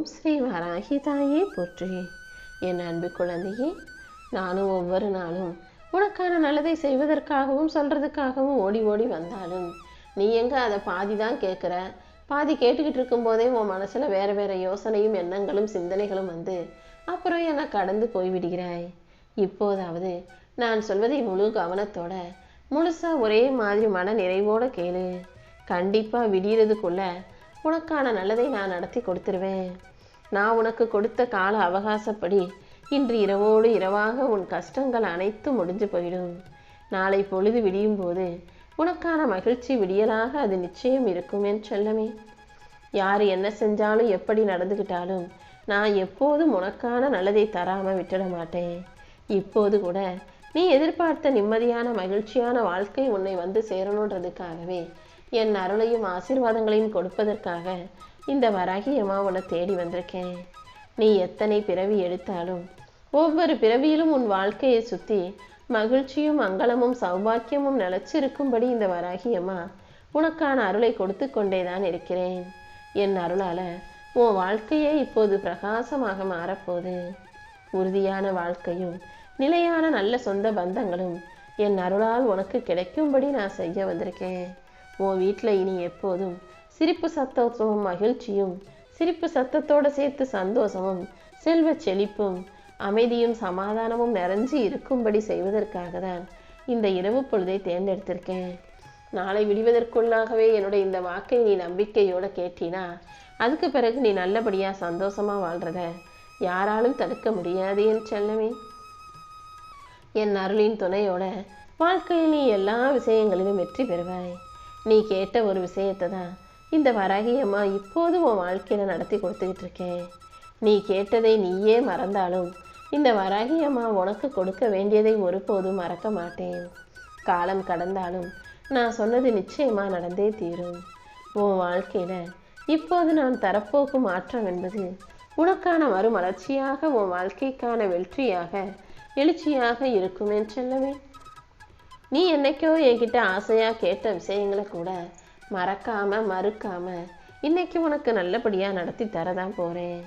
ஓம் ஸ்ரீ வராகி தாயே போற்றி. என் அன்பு குழந்தையே நானும் ஒவ்வொரு நாளும் உனக்கான நல்லதை செய்வதற்காகவும் சொல்றதுக்காகவும் ஓடி ஓடி வந்தாலும் நீ எங்க அதை பாதி தான் கேட்குற பாதி கேட்டுக்கிட்டு இருக்கும்போதே உன் மனசில் வேற வேற யோசனையும் எண்ணங்களும் சிந்தனைகளும் வந்து அப்புறம் என்னை கடந்து போய்விடுகிறாய் இப்போதாவது நான் சொல்வதை முழு கவனத்தோட முழுசாக ஒரே மாதிரி மன நிறைவோட கேளு. கண்டிப்பாக விடியறதுக்குள்ள உனக்கான நல்லதை நான் நடத்தி கொடுத்துருவேன். நான் உனக்கு கொடுத்த கால அவகாசப்படி இன்று இரவோடு இரவாக உன் கஷ்டங்கள் அனைத்தும் முடிஞ்சு போயிடும். நாளை பொழுது விடியும் போது உனக்கான மகிழ்ச்சி விடியலாக அது நிச்சயம் இருக்கும் என் செல்லமே. யார் என்ன செஞ்சாலும் எப்படி நடந்துக்கிட்டாலும் நான் எப்போதும் உனக்கான நல்லதை தராமல் விட்டுட மாட்டேன். இப்போது கூட நீ எதிர்பார்த்த நிம்மதியான மகிழ்ச்சியான வாழ்க்கை உன்னை வந்து சேரணுன்றதுக்காகவே என் அருளையும் ஆசீர்வாதங்களையும் கொடுப்பதற்காக இந்த வராகி அம்மா உன்னை தேடி வந்திருக்கேன். நீ எத்தனை பிறவி எடுத்தாலும் ஒவ்வொரு பிறவியிலும் உன் வாழ்க்கையை சுற்றி மகிழ்ச்சியும் மங்களமும் சௌபாக்கியமும் நிலச்சிருக்கும்படி இந்த வராகி அம்மா உனக்கான அருளை கொடுத்து கொண்டேதான் இருக்கிறேன். என் அருளால உன் வாழ்க்கையே இப்போது பிரகாசமாக மாறப்போகுது. உறுதியான வாழ்க்கையும் நிலையான நல்ல சொந்த பந்தங்களும் என் அருளால் உனக்கு கிடைக்கும்படி நான் செய்ய வந்திருக்கேன். உன் வீட்டில் இனி எப்போதும் சிரிப்பு சத்தத்தும் மகிழ்ச்சியும் சிரிப்பு சத்தத்தோடு சேர்த்து சந்தோஷமும் செல்வ செழிப்பும் அமைதியும் சமாதானமும் நிறைஞ்சு இருக்கும்படி செய்வதற்காக தான் இந்த இரவு பொழுதை தேர்ந்தெடுத்திருக்கேன். நாளை விடுவதற்குள்ளாகவே என்னுடைய இந்த வாக்கை நீ நம்பிக்கையோடு கேட்டினா அதுக்கு பிறகு நீ நல்லபடியாக சந்தோஷமாக வாழ்கிறத யாராலும் தடுக்க முடியாது என் செல்லமே. என் அருளின் துணையோட வாழ்க்கையில் நீ எல்லா விஷயங்களிலும் வெற்றி பெறுவாய். நீ கேட்ட ஒரு விஷயத்தை தான் இந்த வராகியம்மா இப்போதும் இப்போது உன் வாழ்க்கையில் நடத்தி கொடுத்துக்கிட்டு இருக்கேன் நீ கேட்டதை நீயே மறந்தாலும் இந்த வராகியம்மா உனக்கு கொடுக்க வேண்டியதை ஒருபோதும் மறக்க மாட்டேன். காலம் கடந்தாலும் நான் சொன்னது நிச்சயமாக நடந்தே தீரும். உன் வாழ்க்கையில் இப்போது நான் தரப்போக்கும் மாற்றம் என்பது உனக்கான மறுமலர்ச்சியாக உன் வாழ்க்கைக்கான வெற்றியாக எழுச்சியாக இருக்கும் சொல்லவே. நீ என்னைக்கோ என்கிட்ட ஆசையாக கேட்ட விஷயங்களை கூட மறக்காமல் மறுக்காமல் இன்னைக்கு உனக்கு நல்லபடியாக நடத்தி தரதான் போகிறேன்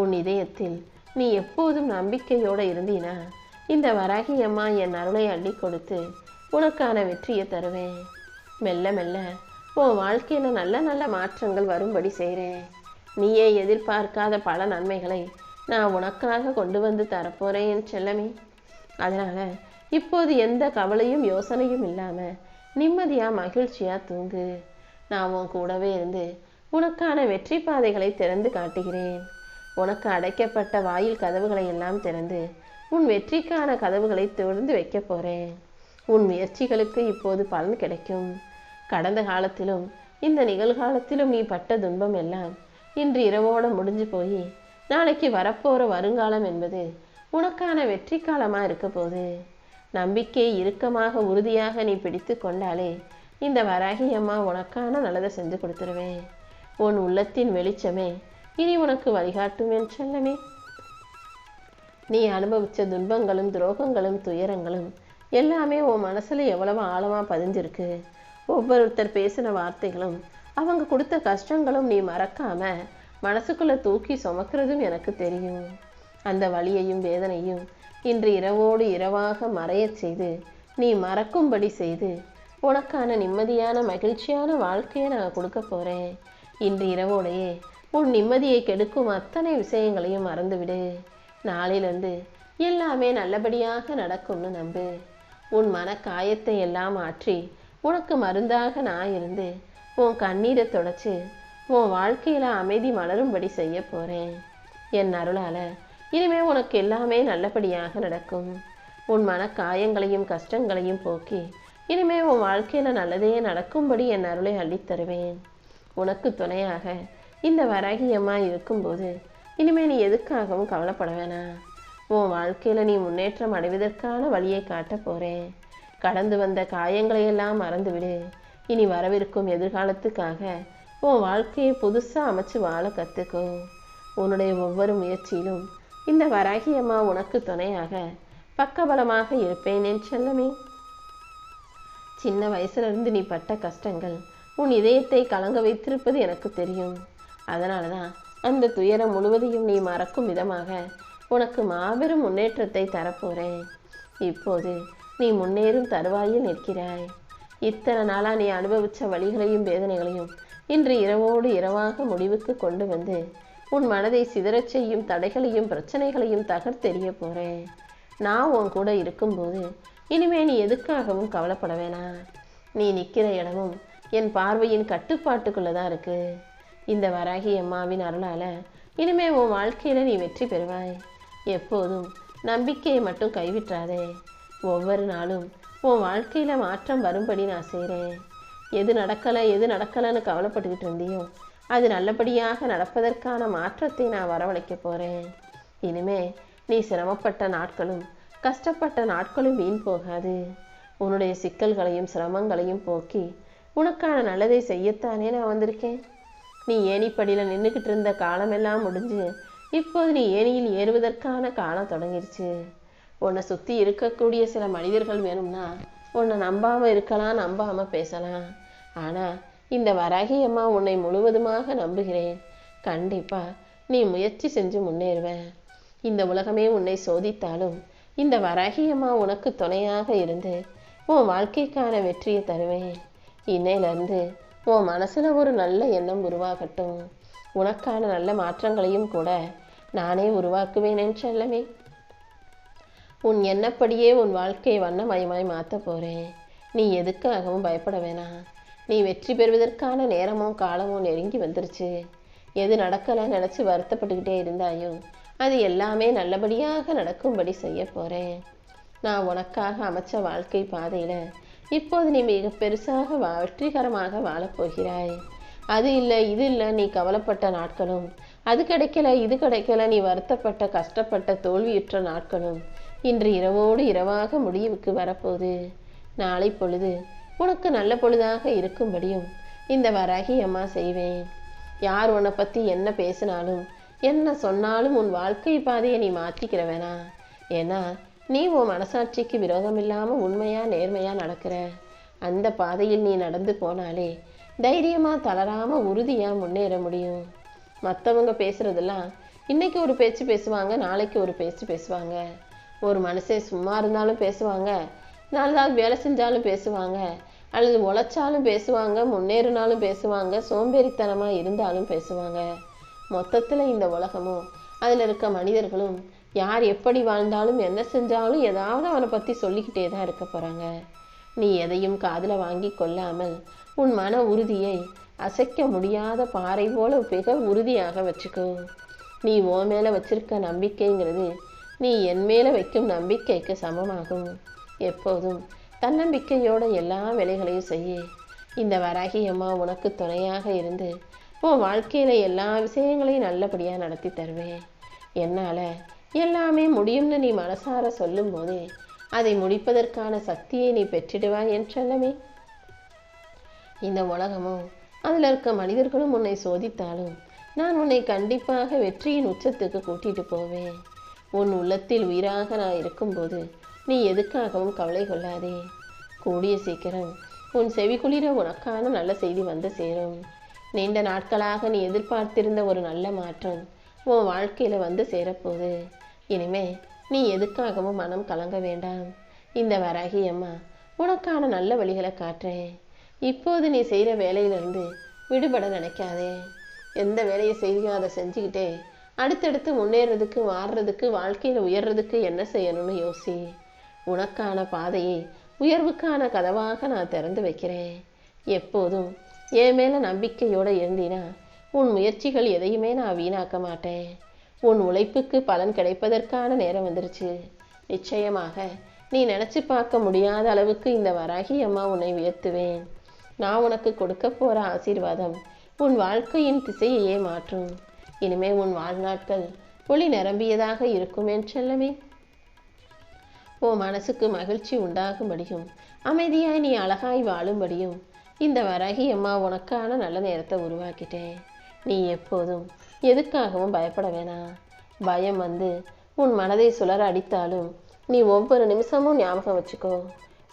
உன் இதயத்தில் நீ எப்போதும் நம்பிக்கையோடு இருந்தீனா இந்த வராகி அம்மா என் அருளை அள்ளி கொடுத்து உனக்கான வெற்றியை தருவேன். மெல்ல மெல்ல உன் வாழ்க்கையில் நல்ல நல்ல மாற்றங்கள் வரும்படி செய்கிறேன் நீயே எதிர்பார்க்காத பல நன்மைகளை நான் உனக்காக கொண்டு வந்து தரப்போகிறேன் என் செல்லமே. அதனால் இப்போது எந்த கவலையும் யோசனையும் இல்லாமல் நிம்மதியாக மகிழ்ச்சியாக தூங்கு. நான் உன் கூடவே இருந்து உனக்கான வெற்றி பாதைகளை திறந்து காட்டுகிறேன். உனக்கு அடைக்கப்பட்ட வாயில் கதவுகளை எல்லாம் திறந்து உன் வெற்றிக்கான கதவுகளை திறந்து வைக்க போகிறேன் உன் முயற்சிகளுக்கு இப்போது பலன் கிடைக்கும். கடந்த காலத்திலும் இந்த நிகழ்காலத்திலும் நீ பட்ட துன்பம் எல்லாம் இன்று இரவோடு முடிஞ்சு போய் நாளைக்கு வரப்போகிற வருங்காலம் என்பது உனக்கான வெற்றி காலமா இருக்க போகுது. நம்பிக்கை இறுக்கமாக உறுதியாக நீ பிடித்து கொண்டாலே இந்த வராகி அம்மா உனக்கான நல்லதை செஞ்சு கொடுத்துருவேன். உன் உள்ளத்தின் வெளிச்சமே இனி உனக்கு வழிகாட்டும் என் செல்லமே. நீ அனுபவித்த துன்பங்களும் துரோகங்களும் துயரங்களும் எல்லாமே உன் மனசில் எவ்வளவு ஆழமாக பதிஞ்சிருக்கு. ஒவ்வொருத்தர் பேசின வார்த்தைகளும் அவங்க கொடுத்த கஷ்டங்களும் நீ மறக்காம மனசுக்குள்ளே தூக்கி சுமக்கிறதும் எனக்கு தெரியும். அந்த வலியையும் வேதனையும் இன்று இரவோடு இரவாக மறையச் செய்து நீ மறக்கும்படி செய்து உனக்கான நிம்மதியான மகிழ்ச்சியான வாழ்க்கையை நான் கொடுக்க போகிறேன் இன்று இரவோடையே உன் நிம்மதியை கெடுக்கும் அத்தனை விஷயங்களையும் மறந்துவிடு. நாளிலிருந்து எல்லாமே நல்லபடியாக நடக்கும்னு நம்பு. உன் மன காயத்தை எல்லாம் மாற்றி உனக்கு மருந்தாக நான் இருந்து உன் கண்ணீரை தொடச்சி உன் வாழ்க்கையில் அமைதி மலரும்படி செய்ய போகிறேன் என் அருளால் இனிமே உனக்கு எல்லாமே நல்லபடியாக நடக்கும். உன் மன காயங்களையும் கஷ்டங்களையும் போக்கி இனிமேல் உன் வாழ்க்கையில் நல்லதே நடக்கும்படி என் அருளை அள்ளித்தருவேன் உனக்கு துணையாக இந்த வராகியம்மா இருக்கும்போது இனிமேல் நீ எதுக்காகவும் கவலைப்பட வேணாம் உன் வாழ்க்கையில் நீ முன்னேற்றம் அடைவதற்கான வழியை காட்ட போகிறேன் கடந்து வந்த காயங்களை எல்லாம் மறந்துவிடு. இனி வரவிருக்கும் எதிர்காலத்துக்காக உன் வாழ்க்கையை புதுசாக அமைச்சு வாழ கற்றுக்கோ உன்னுடைய ஒவ்வொரு முயற்சியிலும் இந்த வராகியம்மா உனக்கு துணையாக பக்கபலமாக இருப்பேன் என் செல்லமே. சின்ன வயசுலேருந்து நீ பட்ட கஷ்டங்கள் உன் இதயத்தை கலங்க வைத்திருப்பது எனக்கு தெரியும். அதனால தான் அந்த துயரம் முழுவதையும் நீ மறக்கும் விதமாக உனக்கு மாபெரும் முன்னேற்றத்தை தரப்போகிறேன் இப்போது நீ முன்னேறும் தருவாயில் நிற்கிறாய். இத்தனை நாளாக நீ அனுபவிச்ச வழிகளையும் வேதனைகளையும் இன்று இரவோடு இரவாக முடிவுக்கு கொண்டு வந்து உன் மனதை சிதறச் செய்யும் தடைகளையும் பிரச்சனைகளையும் தகர்த்தெறிய போறேன். நான் உன் கூட இருக்கும்போது இனிமே நீ எதுக்காகவும் கவலைப்பட வேணாம். நீ நிற்கிற இடமும் என் பார்வையின் கட்டுப்பாட்டுக்குள்ள தான் இருக்கு. இந்த வராகி அம்மாவின் அருளால் இனிமே உன் வாழ்க்கையில் நீ வெற்றி பெறுவாய். எப்போதும் நம்பிக்கையை மட்டும் கைவிட்றாதே ஒவ்வொரு நாளும் உன் வாழ்க்கையில் மாற்றம் வரும்படி நான் செய்கிறேன் எது நடக்கலை எது நடக்கலைன்னு கவலைப்பட்டுக்கிட்டு இருந்தியோ அது நல்லபடியாக நடப்பதற்கான மாற்றத்தை நான் வரவழைக்க போகிறேன் இனிமே நீ சிரமப்பட்ட நாட்களும் கஷ்டப்பட்ட நாட்களும் வீண் போகாது. உன்னுடைய சிக்கல்களையும் சிரமங்களையும் போக்கி உனக்கான நல்லதை செய்யத்தானே நான் வந்திருக்கேன். நீ ஏணிப்படியில் நின்றுக்கிட்டு இருந்த காலமெல்லாம் முடிஞ்சு இப்போது நீ ஏணியில் ஏறுவதற்கான காலம் தொடங்கிருச்சு. உன்னை சுற்றி இருக்கக்கூடிய சில மனிதர்கள் வேணும்னா உன்னை நம்பாமல் இருக்கலாம் நம்பாமல் பேசலாம். ஆனால் இந்த வராகி அம்மா உன்னை முழுவதுமாக நம்புகிறேன். கண்டிப்பாக நீ முயற்சி செஞ்சு முன்னேறுவ. இந்த உலகமே உன்னை சோதித்தாலும் இந்த வராகியம்மா உனக்கு துணையாக இருந்து உன் வாழ்க்கைக்கான வெற்றியை தருவேன். இன்னையிலேருந்து உன் மனசில் ஒரு நல்ல எண்ணம் உருவாகட்டும். உனக்கான நல்ல மாற்றங்களையும் கூட நானே உருவாக்குவேன் என் உன் எண்ணப்படியே உன் வாழ்க்கையை வண்ணமயமாய் மாற்ற போகிறேன் நீ எதுக்காகவும் பயப்பட வேணாம். நீ வெற்றி பெறுவதற்கான நேரமும் காலமும் நெருங்கி வந்துருச்சு. எது நடக்கலை நினச்சி வருத்தப்பட்டுக்கிட்டே இருந்தாயும் அது எல்லாமே நல்லபடியாக நடக்கும்படி செய்ய போகிறேன் நான் உனக்காக அமைச்ச வாழ்க்கை பாதையில் இப்போது நீ மிக பெருசாக வா- வெற்றிகரமாக வாழப்போகிறாய் அது இல்லை இது இல்லை நீ கவலைப்பட்ட நாட்களும் அது கிடைக்கல இது கிடைக்கல நீ வருத்தப்பட்ட கஷ்டப்பட்ட தோல்வியுற்ற நாட்களும் இன்று இரவோடு இரவாக முடிவுக்கு வரப்போகுது. நாளை பொழுது உனக்கு நல்ல பொழுதாக இருக்கும்படியும் இந்த வராகி அம்மா செய்வேன். யார் உன்னை பற்றி என்ன பேசினாலும் என்ன சொன்னாலும் உன் வாழ்க்கை பாதையை நீ மாற்றிக்கிற வேணாம் ஏன்னா நீ உன் மனசாட்சிக்கு விரோதம் இல்லாமல் உண்மையாக நேர்மையாக நடக்கிற. அந்த பாதையில் நீ நடந்து போனாலே தைரியமாக தளராமல் உறுதியாக முன்னேற முடியும். மற்றவங்க பேசுகிறதெல்லாம் இன்றைக்கி ஒரு பேச்சு பேசுவாங்க நாளைக்கு ஒரு பேச்சு பேசுவாங்க. ஒரு மனுஷன் சும்மா இருந்தாலும் பேசுவாங்க நாலு நாள் வேலை செஞ்சாலும் பேசுவாங்க அல்லது உழைச்சாலும் பேசுவாங்க முன்னேறினாலும் பேசுவாங்க சோம்பேறித்தனமாக இருந்தாலும் பேசுவாங்க. மொத்தத்தில் இந்த உலகமும் அதில் இருக்க மனிதர்களும் யார் எப்படி வாழ்ந்தாலும் என்ன செஞ்சாலும் ஏதாவது அவனை பற்றி சொல்லிக்கிட்டே தான் இருக்க போகிறாங்க நீ எதையும் காதில் வாங்கி கொள்ளாமல் உன் மன உறுதியை அசைக்க முடியாத பாறை போல மிக உறுதியாக வச்சுக்கோ. நீ ஓ மேலே வச்சிருக்க நம்பிக்கைங்கிறது நீ என் மேலே வைக்கும் நம்பிக்கைக்கு சமமாகும். எப்போதும் தன்னம்பிக்கையோட எல்லா வேலைகளையும் செய்ய. இந்த வராகி அம்மா உனக்கு துணையாக இருந்து உன் வாழ்க்கையில் எல்லா விஷயங்களையும் நல்லபடியாக நடத்தி தருவேன். என்னால் எல்லாமே முடியும்னு நீ மனசார சொல்லும்போது அதை முடிப்பதற்கான சக்தியை நீ பெற்றிடுவாய் என் செல்லமே. இந்த உலகமும் அதில் இருக்க மனிதர்களும் உன்னை சோதித்தாலும் நான் உன்னை கண்டிப்பாக வெற்றியின் உச்சத்துக்கு கூட்டிகிட்டு போவேன். உன் உள்ளத்தில் உயிராக நான் இருக்கும்போது நீ எதுக்காகவும் கவலை கொள்ளாதே. கூடிய சீக்கிரம் உன் செவிக்குளிர உனக்கான நல்ல செய்தி வந்து சேரும். நீண்ட நாட்களாக நீ எதிர்பார்த்திருந்த ஒரு நல்ல மாற்றம் உன் வாழ்க்கையில் வந்து சேரப்போகுது. இனிமே நீ எதுக்காகவும் மனம் கலங்க வேண்டாம். இந்த வராகி அம்மா உனக்கான நல்ல வழிகளை காட்டுறேன். இப்போது நீ செய்கிற வேலையிலிருந்து விடுபட நினைக்காதே. எந்த வேலையை செய்தியோ அதை செஞ்சுக்கிட்டே அடுத்தடுத்து முன்னேறதுக்கு மாறுறதுக்கு வாழ்க்கையில் உயர்றதுக்கு என்ன செய்யணும்னு யோசி. உனக்கான பாதையை உயர்வுக்கான கதவாக நான் திறந்து வைக்கிறேன். எப்போதும் என் மேல நம்பிக்கையோடு இருந்தீனா உன் முயற்சிகள் எதையுமே நான் வீணாக்க மாட்டேன். உன் உழைப்புக்கு பலன் கிடைப்பதற்கான நேரம் வந்துருச்சு. நிச்சயமாக நீ நினச்சி பார்க்க முடியாத அளவுக்கு இந்த வராகி அம்மா உன்னை உயர்த்துவேன். நான் உனக்கு கொடுக்க போகிற ஆசீர்வாதம் உன் வாழ்க்கையின் திசையையே மாற்றும். இனிமே உன் வாழ்நாட்கள் ஒளி நிரம்பியதாக இருக்கும் என் செல்லமே. உன் மனசுக்கு மகிழ்ச்சி உண்டாகும்படியும் அமைதியாய் நீ அழகாய் வாழும்படியும் இந்த வராகி அம்மா உனக்கான நல்ல நேரத்தை உருவாக்கிட்டேன். நீ எப்போதும் எதுக்காகவும் பயப்பட வேணாம். பயம் வந்து உன் மனதை சுழற அடித்தாலும் நீ ஒவ்வொரு நிமிஷமும் ஞாபகம் வச்சுக்கோ.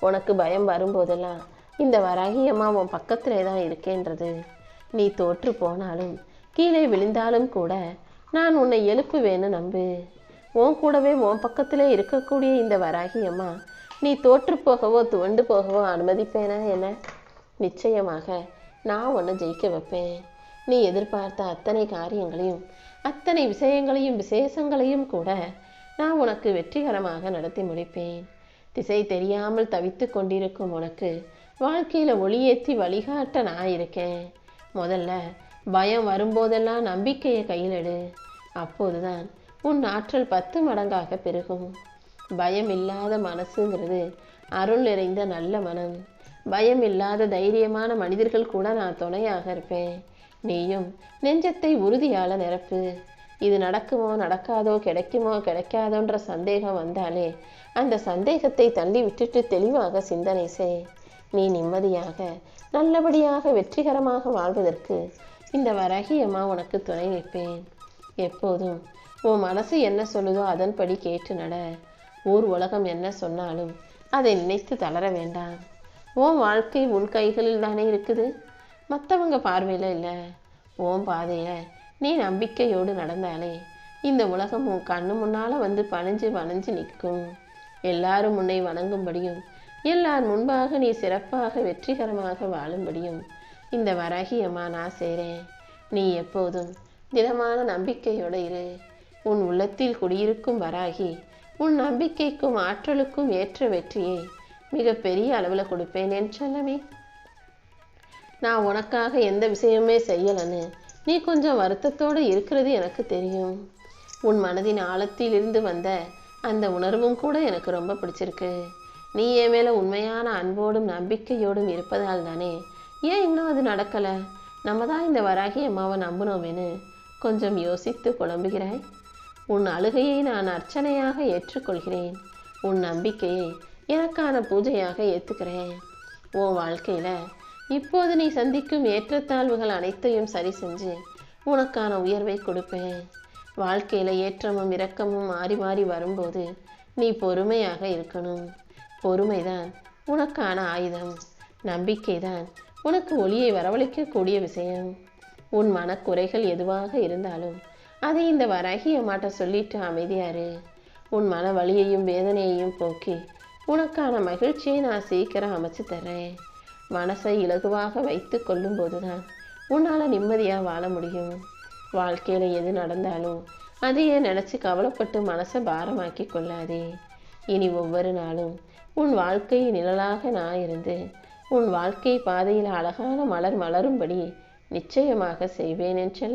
உனக்கு பயம் வரும்போதெல்லாம் இந்த வராகி அம்மா உன் பக்கத்திலே தான் இருக்கேன்றது. நீ தோற்று போனாலும் கீழே விழுந்தாலும் கூட நான் உன்னை எழுப்புவேன்னு நம்பு. உன் கூடவே உன் பக்கத்திலே இருக்கக்கூடிய இந்த வராகி அம்மா நீ தோற்று போகவோ துவண்டு போகவோ அனுமதிப்பேனா என்ன? நிச்சயமாக நான் உன்னை ஜெயிக்க வைப்பேன். நீ எதிர்பார்த்த அத்தனை காரியங்களையும் அத்தனை விஷயங்களையும் விசேஷங்களையும் கூட நான் உனக்கு வெற்றிகரமாக நடத்தி முடிப்பேன். திசை தெரியாமல் தவித்து கொண்டிருக்கும் உனக்கு வாழ்க்கையில் ஒளியேற்றி வழிகாட்ட நான் இருக்கேன். முதல்ல பயம் வரும்போதெல்லாம் நம்பிக்கையை கையில் எடு. அப்போதுதான் உன் ஆற்றல் பத்து மடங்காக பெருகும். பயம் இல்லாத மனசுங்கிறது அருள் நிறைந்த நல்ல மனம். பயம் இல்லாத தைரியமான மனிதர்கள் கூட நான் துணையாக இருப்பேன். நீயும் நெஞ்சத்தை உறுதியால நிரப்பு. இது நடக்குமோ நடக்காதோ கிடைக்குமோ கிடைக்காதோன்ற சந்தேகம் வந்தாலே அந்த சந்தேகத்தை தள்ளி விட்டுட்டு தெளிவாக சிந்தனை செய். நீ நிம்மதியாக நல்லபடியாக வெற்றிகரமாக வாழ்வதற்கு இந்த வரகியம்மா உனக்கு துணை வைப்பேன் எப்போதும் உன் மனசு என்ன சொல்லுதோ அதன்படி கேட்டு நட. ஊர் உலகம் என்ன சொன்னாலும் அதை நினைத்து தளர வேண்டாம். உன் வாழ்க்கை உன் கைகளில் தானே இருக்குது. மற்றவங்க பார்வையில் இல்லை. ஓம் பாதையில் நீ நம்பிக்கையோடு நடந்தாலே இந்த உலகம் உன் கண்ணு முன்னால் வந்து பணிஞ்சு வணைஞ்சு நிற்கும். எல்லாரும் உன்னை வணங்கும்படியும் எல்லார் முன்பாக நீ சிறப்பாக வெற்றிகரமாக வாழும்படியும் இந்த வரகியம்மா நான் செய்கிறேன் நீ எப்போதும் திடமான நம்பிக்கையோடு இரு. உன் உள்ளத்தில் குடியிருக்கும் வராகி உன் நம்பிக்கைக்கும் ஆற்றலுக்கும் ஏற்ற வெற்றியை மிகப்பெரிய அளவில் கொடுப்பேன். என் செல்லமே நான் உனக்காக எந்த விஷயமே செய்யலன்னு நீ கொஞ்சம் வருத்தத்தோடு இருக்கிறது எனக்கு தெரியும். உன் மனதின் ஆழத்திலிருந்து வந்த அந்த உணர்வும் கூட எனக்கு ரொம்ப பிடிச்சிருக்கு. நீ என் மேலே உண்மையான அன்போடும் நம்பிக்கையோடும் இருப்பதால் தானே ஏன் இன்னும் அது நடக்கலை? நம்ம தான் இந்த வராகி அம்மாவை நம்பினோமேனு கொஞ்சம் யோசித்து குழம்புகிறாய் உன் அழுகையை நான் அர்ச்சனையாக ஏற்றுக்கொள்கிறேன். உன் நம்பிக்கையை எனக்கான பூஜையாக ஏற்றுக்கிறேன் உன் வாழ்க்கையில் இப்போது நீ சந்திக்கும் ஏற்றத்தாழ்வுகள் அனைத்தையும் சரி செஞ்சு உனக்கான உயர்வை கொடுப்பேன். வாழ்க்கையில் ஏற்றமும் இரக்கமும் மாறி மாறி வரும்போது நீ பொறுமையாக இருக்கணும். பொறுமைதான் உனக்கான ஆயுதம். நம்பிக்கைதான் உனக்கு ஒளியை வரவழைக்கக்கூடிய விஷயம். உன் மனக்குறைகள் எதுவாக இருந்தாலும் அதை இந்த வரகிய மாட்ட சொல்லிட்டு அமைதியாரு உன் மன வலியையும் வேதனையையும் போக்கி உனக்கான மகிழ்ச்சியை நான் சீக்கிரம் அமைச்சு தரேன் மனசை இலகுவாக வைத்து கொள்ளும்போது தான் உன்னால் நிம்மதியாக வாழ முடியும். வாழ்க்கையில் எது நடந்தாலும் அதையே நினச்சி கவலைப்பட்டு மனசை பாரமாக்கி கொள்ளாதே. இனி ஒவ்வொரு நாளும் உன் வாழ்க்கை நிழலாக நான் இருந்து உன் வாழ்க்கை பாதையில் அழகான மலர் மலரும்படி நிச்சயமாக செய்வேன் என்று